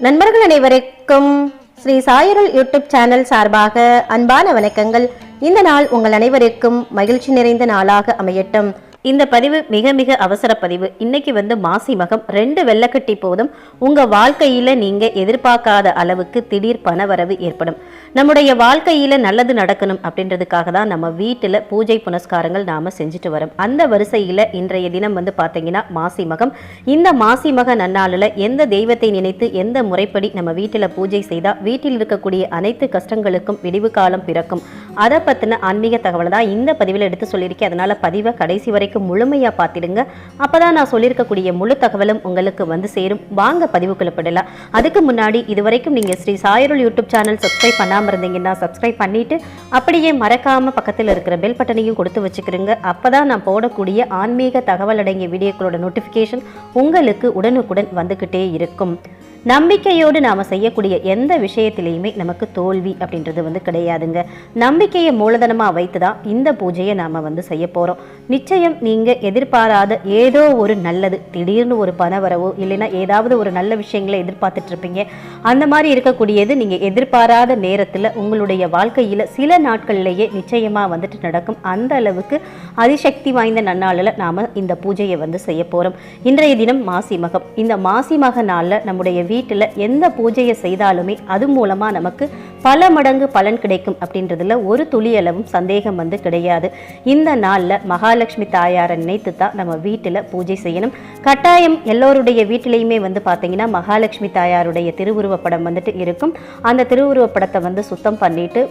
நண்பர்கள் அனைவருக்கும் ஸ்ரீ சாயருள் யூடியூப் சேனல் சார்பாக அன்பான வணக்கங்கள். இந்த நாள் உங்கள் அனைவருக்கும் மகிழ்ச்சி நிறைந்த நாளாக அமையட்டும். இந்த பதிவு மிக மிக அவசர பதிவு. இன்னைக்கு வந்து மாசி மகம் ரெண்டு வெள்ளக்கட்டி போதும். உங்க வாழ்க்கையில நீங்க எதிர்பார்க்காத அளவுக்கு திடீர் பணவரவு ஏற்படும். நம்முடைய வாழ்க்கையில நல்லது நடக்கணும் அப்படின்றதுக்காக தான் நம்ம வீட்டுல பூஜை புனஸ்காரங்கள் நாம செஞ்சுட்டு வரோம். அந்த வரிசையில இன்றைய தினம் வந்து பாத்தீங்கன்னா மாசி மகம். இந்த மாசி மக நன்னாளில் எந்த தெய்வத்தை நினைத்து எந்த முறைப்படி நம்ம வீட்டில் பூஜை செய்தால் வீட்டில் இருக்கக்கூடிய அனைத்து கஷ்டங்களுக்கும் விடிவு காலம் பிறக்கும். அதை பற்றின ஆன்மீக தகவலை தான் இந்த பதிவில் எடுத்து சொல்லியிருக்கேன். அதனால் பதிவை கடைசி வரைக்கும் முழுமையாக பார்த்திடுங்க. அப்போ தான் நான் சொல்லியிருக்கக்கூடிய முழு தகவலும் உங்களுக்கு வந்து சேரும். வாங்க பதிவுக்குள்ள படலாம் அதுக்கு முன்னாடி இதுவரைக்கும் நீங்கள் ஸ்ரீ சாயருள் யூடியூப் சேனல் சப்ஸ்கிரைப் பண்ணாமல் இருந்தீங்கன்னா சப்ஸ்கிரைப் பண்ணிவிட்டு அப்படியே மறக்காமல் பக்கத்தில் இருக்கிற பெல் பட்டனையும் கொடுத்து வச்சுக்கிறீங்க அப்போ தான் நான் போடக்கூடிய ஆன்மீக தகவல் அடங்கிய வீடியோக்களோட நோட்டிஃபிகேஷன் உங்களுக்கு உடனுக்குடன் வந்துக்கிட்டே இருக்கும். நம்பிக்கையோடு நாம் செய்யக்கூடிய எந்த விஷயத்திலையுமே நமக்கு தோல்வி அப்படின்றது வந்து கிடையாதுங்க. நம்பிக்கையை மூலதனமாக வைத்து தான் இந்த பூஜையை நாம் வந்து செய்ய போகிறோம் நிச்சயம் நீங்கள் எதிர்பாராத ஏதோ ஒரு நல்லது திடீர்னு ஒரு பணவரவோ இல்லைன்னா ஏதாவது ஒரு நல்ல விஷயங்களை எதிர்பார்த்துட்டு இருப்பீங்க அந்த மாதிரி இருக்கக்கூடியது நீங்கள் எதிர்பாராத நேரத்தில் உங்களுடைய வாழ்க்கையில் சில நாட்கள்லேயே நிச்சயமாக வந்துட்டு நடக்கும். அந்த அளவுக்கு அதிசக்தி வாய்ந்த நன்னாளில் நாம் இந்த பூஜையை வந்து செய்ய போகிறோம் இன்றைய தினம் மாசி மகம். இந்த மாசி மக நாளில் நம்முடைய வீட்டில் எந்த பூஜையை செய்தாலுமே அது மூலமாக நமக்கு பல மடங்கு பலன் கிடைக்கும் அப்படின்றதுல ஒரு துளியளவும் சந்தேகம் வந்து கிடையாது. இந்த நாளில் மகாலட்சுமி தாயாரை நினைத்து தான் நம்ம வீட்டில் பூஜை செய்யணும். கட்டாயம் எல்லோருடைய வீட்டிலையுமே வந்து பார்த்தீங்கன்னா மகாலட்சுமி தாயாருடைய திருவுருவப்படம் வந்துட்டு இருக்கும். அந்த திருவுருவப்படத்தை வந்து சுத்தம் பண்ணிட்டு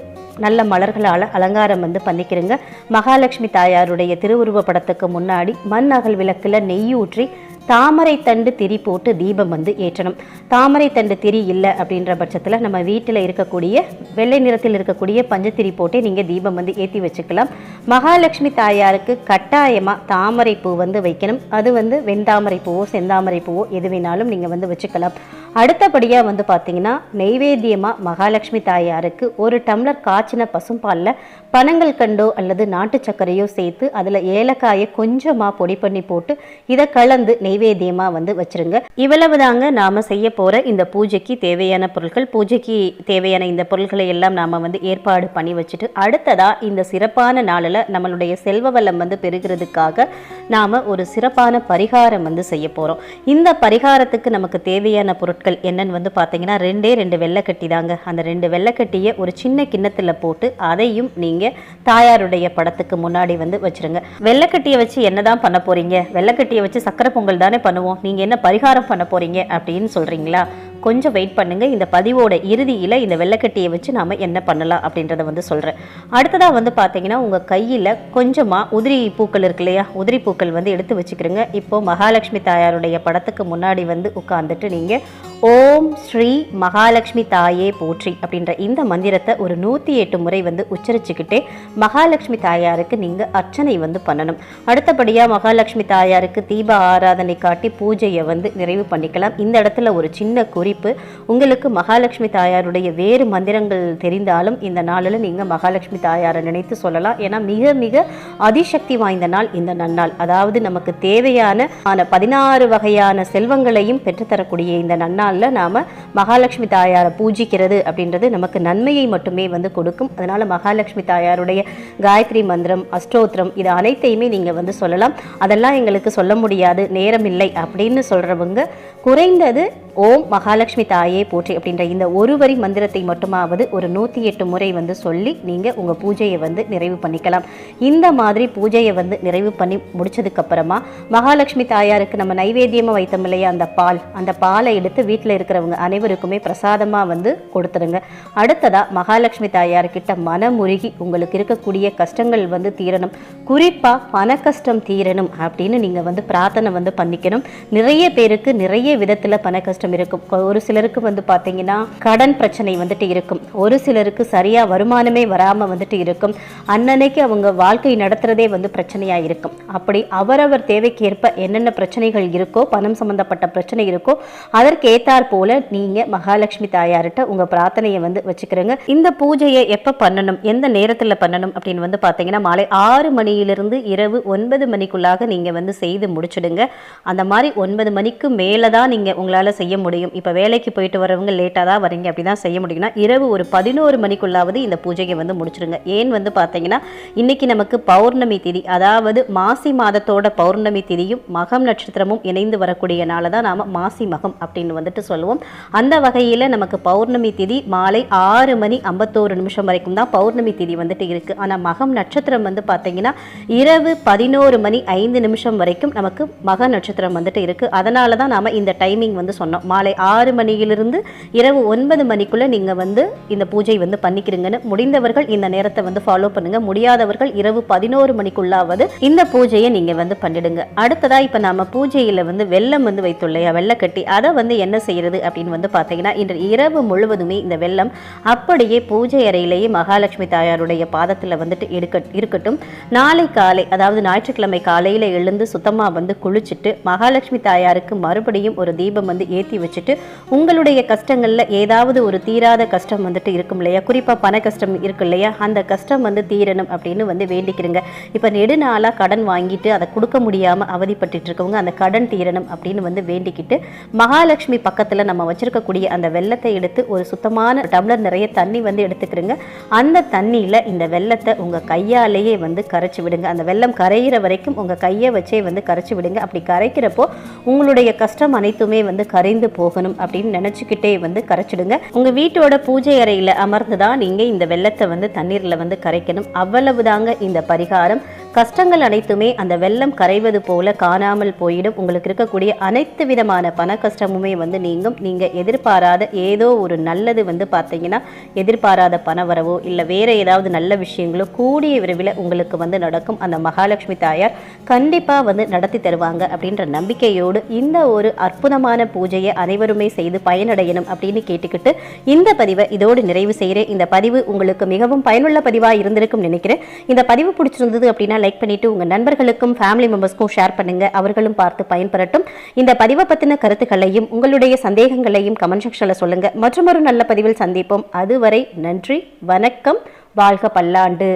நல்ல மலர்களால் அலங்காரம் வந்து பண்ணிக்கிறங்க. மகாலட்சுமி தாயாருடைய திருவுருவப்படத்துக்கு முன்னாடி மண் அகல் விளக்கில் நெய் ஊற்றி தாமரை தண்டு திரி போட்டு தீபம் வந்து ஏற்றணும். தாமரை தண்டு திரி இல்லை அப்படின்ற பட்சத்தில் நம்ம வீட்டில் இருக்கக்கூடிய வெள்ளை நிறத்தில் இருக்கக்கூடிய பஞ்சத்திரி போட்டே நீங்கள் தீபம் வந்து ஏற்றி வச்சுக்கலாம். மகாலட்சுமி தாயாருக்கு கட்டாயமாக தாமரை பூ வந்து வைக்கணும். அது வந்து வெண்தாமரை பூவோ செந்தாமரை பூவோ எது வேணாலும் நீங்கள் வந்து வச்சுக்கலாம். அடுத்தபடியாக வந்து பார்த்தீங்கன்னா நெய்வேத்தியமாக மகாலட்சுமி தாயாருக்கு ஒரு டம்ளர் காய்ச்சின பசும்பாலில் பனங்கள் கண்டோ அல்லது நாட்டு சர்க்கரையோ சேர்த்து அதில் ஏலக்காயை கொஞ்சமாக பொடி பண்ணி போட்டு இதை கலந்து நெய்வேத்தியமாக வந்து வச்சிருங்க. இவ்வளவு தாங்க நாம் செய்ய போகிற இந்த பூஜைக்கு தேவையான பொருட்கள். பூஜைக்கு தேவையான இந்த பொருட்களை எல்லாம் நாம் வந்து ஏற்பாடு பண்ணி வச்சுட்டு அடுத்ததாக இந்த சிறப்பான நாளில் நம்மளுடைய செல்வ வளம் வந்து பெறுகிறதுக்காக நாம் ஒரு சிறப்பான பரிகாரம் வந்து செய்ய போகிறோம் இந்த பரிகாரத்துக்கு நமக்கு தேவையான பொருட்கள் என்னன்னு வந்து பார்த்தீங்கன்னா ரெண்டே ரெண்டு வெள்ளைக்கட்டி தாங்க. அந்த ரெண்டு வெள்ளைக்கட்டியை ஒரு சின்ன கிண்ணத்தில் போட்டு அதையும் நீங்கள் தாயாருடைய படத்துக்கு முன்னாடி வந்து வச்சிருங்க. வெள்ளைக்கட்டியை வச்சு என்னதான் பண்ண போறீங்க? வெள்ளைக்கட்டியை வச்சு சக்கரை பொங்கல் தானே பண்ணுவோம். நீங்கள் என்ன பரிகாரம் பண்ண போறீங்க அப்படின்னு சொல்கிறீங்களா கொஞ்சம் வெயிட் பண்ணுங்க. இந்த பதிவோட இறுதியில் இந்த வெள்ளைக்கட்டியை வச்சு நாம என்ன பண்ணலாம் அப்படின்றத வந்து சொல்கிறேன் அடுத்ததாக வந்து பார்த்தீங்கன்னா உங்கள் கையில் கொஞ்சமாக உதிரி பூக்கள் இருக்கு இல்லையா? உதிரி பூக்கள் வந்து எடுத்து வச்சுக்கிறோங்க இப்போ மகாலட்சுமி தாயாருடைய படத்துக்கு முன்னாடி வந்து உட்காந்துட்டு நீங்கள் ஓம் ஸ்ரீ மகாலட்சுமி தாயே போற்றி அப்படின்ற இந்த மந்திரத்தை ஒரு நூற்றி எட்டு முறை வந்து உச்சரிச்சுக்கிட்டே மகாலட்சுமி தாயாருக்கு நீங்கள் அர்ச்சனை வந்து பண்ணணும். அடுத்தபடியாக மகாலட்சுமி தாயாருக்கு தீப ஆராதனை காட்டி பூஜையை வந்து நிறைவு பண்ணிக்கலாம். இந்த இடத்துல ஒரு சின்ன குறிப்பு உங்களுக்கு மகாலட்சுமி தாயாருடைய வேறு மந்திரங்கள் தெரிந்தாலும் இந்த நாளில் நீங்கள் மகாலட்சுமி தாயாரை நினைத்து சொல்லலாம். ஏன்னா மிக மிக அதிசக்தி வாய்ந்த நாள் இந்த நன்னாள். அதாவது நமக்கு தேவையான ஆன பதினாறு வகையான செல்வங்களையும் பெற்றுத்தரக்கூடிய இந்த நாளில் நாம் மகாலட்சுமி தாயாரை பூஜிக்கிறது அப்படின்றது நமக்கு நன்மையை மட்டுமே வந்து கொடுக்கும். அதனால் மகாலட்சுமி தாயாருடைய காயத்ரி மந்திரம் அஷ்டோத்திரம் இது அனைத்தையுமே நீங்கள் வந்து சொல்லலாம். அதெல்லாம் எங்களுக்கு சொல்ல முடியாது நேரம் இல்லை அப்படின்னு சொல்கிறவங்க குறைந்தது ஓம் மகாலட்சுமி தாயே போற்றி அப்படின்ற இந்த ஒரு வரி மந்திரத்தை மட்டுமாவது ஒரு நூற்றி எட்டு முறை வந்து சொல்லி நீங்கள் உங்கள் பூஜையை வந்து நிறைவு பண்ணிக்கலாம். இந்த மாதிரி பூஜையை வந்து நிறைவு பண்ணி முடிச்சதுக்கப்புறமா மகாலட்சுமி தாயாருக்கு நம்ம நைவேத்தியமாக வைத்தோம் இல்லையா? அந்த பால். அந்த பாலை எடுத்து வீட்டில் இருக்கிறவங்க அனைவருக்குமே பிரசாதமாக வந்து கொடுத்துருங்க அடுத்ததாக மகாலட்சுமி தாயார்கிட்ட மனமுருகி உங்களுக்கு இருக்கக்கூடிய கஷ்டங்கள் வந்து தீரணும். குறிப்பாக பண கஷ்டம் தீரணும் அப்படின்னு நீங்கள் வந்து பிரார்த்தனை வந்து பண்ணிக்கணும். நிறைய பேருக்கு நிறைய விதத்தில் பண கஷ்டம் கஷ்டம் இருக்கும். ஒரு சிலருக்கு வந்து பார்த்தீங்கன்னா கடன் பிரச்சனை வந்துட்டு இருக்கும். ஒரு சிலருக்கு சரியாக வருமானமே வராமல் வந்துட்டு இருக்கும். அன்னன்னைக்கு அவங்க வாழ்க்கை நடத்துகிறதே வந்து பிரச்சனையாக இருக்கும். அப்படி அவரவர் தேவைக்கேற்ப என்னென்ன பிரச்சனைகள் இருக்கோ பணம் சம்மந்தப்பட்ட பிரச்சனை இருக்கோ அதற்கு போல நீங்கள் மகாலட்சுமி தாயார்கிட்ட உங்கள் பிரார்த்தனையை வந்து வச்சுக்கிறேங்க. இந்த பூஜையை எப்போ பண்ணணும்? எந்த நேரத்தில் பண்ணணும்? அப்படின்னு வந்து பார்த்தீங்கன்னா மாலை ஆறு மணியிலிருந்து இரவு ஒன்பது மணிக்குள்ளாக நீங்கள் வந்து செய்து முடிச்சிடுங்க. அந்த மாதிரி ஒன்பது மணிக்கு மேலே தான் நீங்கள் உங்களால் செய்ய முடியும். இப்போ வேலைக்கு போயிட்டு வரவங்க லேட்டாக தான் வரீங்க. அப்படி தான் செய்ய முடியும்னா இரவு ஒரு பதினோரு மணிக்குள்ளாவது இந்த பூஜையை வந்து முடிச்சிடுங்க ஏன் வந்து பார்த்தீங்கன்னா இன்னைக்கு நமக்கு பௌர்ணமி திதி அதாவது மாசி மாதத்தோட பௌர்ணமி திதியும் மகம் நட்சத்திரமும் இணைந்து வரக்கூடிய நாளை தான் நாம் மாசி மகம் அப்படின்னு வந்துட்டு சொல்லுவோம். அந்த வகையில் நமக்கு பௌர்ணமி திதி மாலை ஆறு மணி ஐம்பத்தோரு நிமிஷம் வரைக்கும் தான் பௌர்ணமி திதி வந்துட்டு இருக்கு. ஆனால் மகம் நட்சத்திரம் வந்து பார்த்தீங்கன்னா இரவு பதினோரு மணி ஐந்து நிமிஷம் வரைக்கும் நமக்கு மக நட்சத்திரம் வந்துட்டு இருக்குது அதனால தான் நாம் இந்த டைமிங் வந்து சொன்னோம். மாலை ஆறு மணியிலிருந்து இரவு ஒன்பது மணிக்குள்ள நீங்க வந்து இந்த பூஜை வந்து பண்ணிக்கிறீங்கன்னு முடிந்தவர்கள் இந்த நேரத்தை வந்து ஃபாலோ பண்ணுங்க. முடியாதவர்கள் இரவு பதினோரு மணிக்குள்ளாவது இந்த பூஜையை நீங்க வந்து பண்ணிடுங்க. அடுத்ததா இப்ப நாம பூஜையில வந்து வெள்ளம் வந்து வைத்துள்ளோம் வெள்ளை வெள்ளக்கட்டி அதை வந்து என்ன செய்யறது அப்படின்னு வந்து பார்த்தீங்கன்னா இன்று இரவு முழுவதுமே இந்த வெள்ளம் அப்படியே பூஜை அறையிலேயே மகாலட்சுமி தாயாருடைய பாதத்தில் வந்துட்டு எடுக்க இருக்கட்டும். நாளை காலை அதாவது ஞாயிற்றுக்கிழமை காலையில் எழுந்து சுத்தமாக வந்து குளிச்சுட்டு மகாலட்சுமி தாயாருக்கு மறுபடியும் ஒரு தீபம் வந்து ஏற்றி வச்சுட்டு உங்களுடைய கஷ்டங்களில் ஏதாவது ஒரு தீராத கஷ்டம் வந்துட்டு இருக்கும் இல்லையா? குறிப்பாக பண கஷ்டம் இருக்கு இல்லையா? அந்த கஷ்டம் வந்து தீரணும் அப்படின்னு வந்து வேண்டிக்கிறங்க. இப்போ நெடுநாளாக கடன் வாங்கிட்டு அதை கொடுக்க முடியாமல் அவதிப்பட்டு இருக்கவங்க அந்த கடன் தீரணும் அப்படின்னு வந்து வேண்டிக்கிட்டு மகாலட்சுமி பக்கத்தில் நம்ம வச்சுருக்கக்கூடிய அந்த வெள்ளத்தை எடுத்து ஒரு சுத்தமான டம்ளர் நிறைய தண்ணி வந்து எடுத்துக்கிறோங்க. அந்த தண்ணியில் இந்த வெள்ளத்தை உங்கள் கையாலேயே வந்து கரைச்சி விடுங்க. அந்த வெள்ளம் கரையிற வரைக்கும் உங்கள் கையை வச்சே வந்து கரைச்சி விடுங்க. அப்படி கரைக்கிறப்போ உங்களுடைய கஷ்டம் அனைத்துமே வந்து கரைந்து போகணும் அப்படின்னு நினச்சிக்கிட்டே வந்து கரைச்சிடுங்க. உங்கள் வீட்டோட பூஜை அறையில் அமர்ந்து தான் நீங்கள் இந்த வெள்ளத்தை வந்து தண்ணீரில் வந்து கரைக்கணும். அவ்வளவு தாங்க இந்த பரிகாரம். கஷ்டங்கள் அனைத்துமே அந்த வெள்ளம் கரைவது போல காணாமல் போயிடும். உங்களுக்கு இருக்கக்கூடிய அனைத்து விதமான பண கஷ்டமுமே வந்து நீங்கும். நீங்கள் எதிர்பாராத ஏதோ ஒரு நல்லது வந்து பார்த்தீங்கன்னா எதிர்பாராத பண வரவோ இல்லை வேற ஏதாவது நல்ல விஷயங்களோ கூடிய விரைவில் உங்களுக்கு வந்து நடக்கும். அந்த மகாலட்சுமி தாயார் கண்டிப்பாக வந்து நடத்தி தருவாங்க அப்படின்ற நம்பிக்கையோடு இந்த ஒரு அற்புதமான பூஜையை அனைவருமே செய்து பயனடையணும் அப்படின்னு கேட்டுக்கிட்டு இந்த பதிவை இதோடு நிறைவு செய்கிறேன். இந்த பதிவு உங்களுக்கு மிகவும் பயனுள்ள பதிவாக இருந்திருக்கும் நினைக்கிறேன். இந்த பதிவு பிடிச்சிருந்தது அப்படின்னா லைக் பண்ணிட்டு உங்க நண்பர்களுக்கும் ஃபேமிலி மெம்பர்ஸ்க்கும் ஷேர் பண்ணுங்க. அவர்களும் பார்த்து பயன்பெறட்டும். இந்த பதிவை பத்தின கருத்துக்களையும் உங்களுடைய சந்தேகங்களையும் கமெண்ட் செக்ஷனில் சொல்லுங்கள் மற்றொரு நல்ல பதிவில் சந்திப்போம். அதுவரை நன்றி வணக்கம் வாழ்க பல்லாண்டு.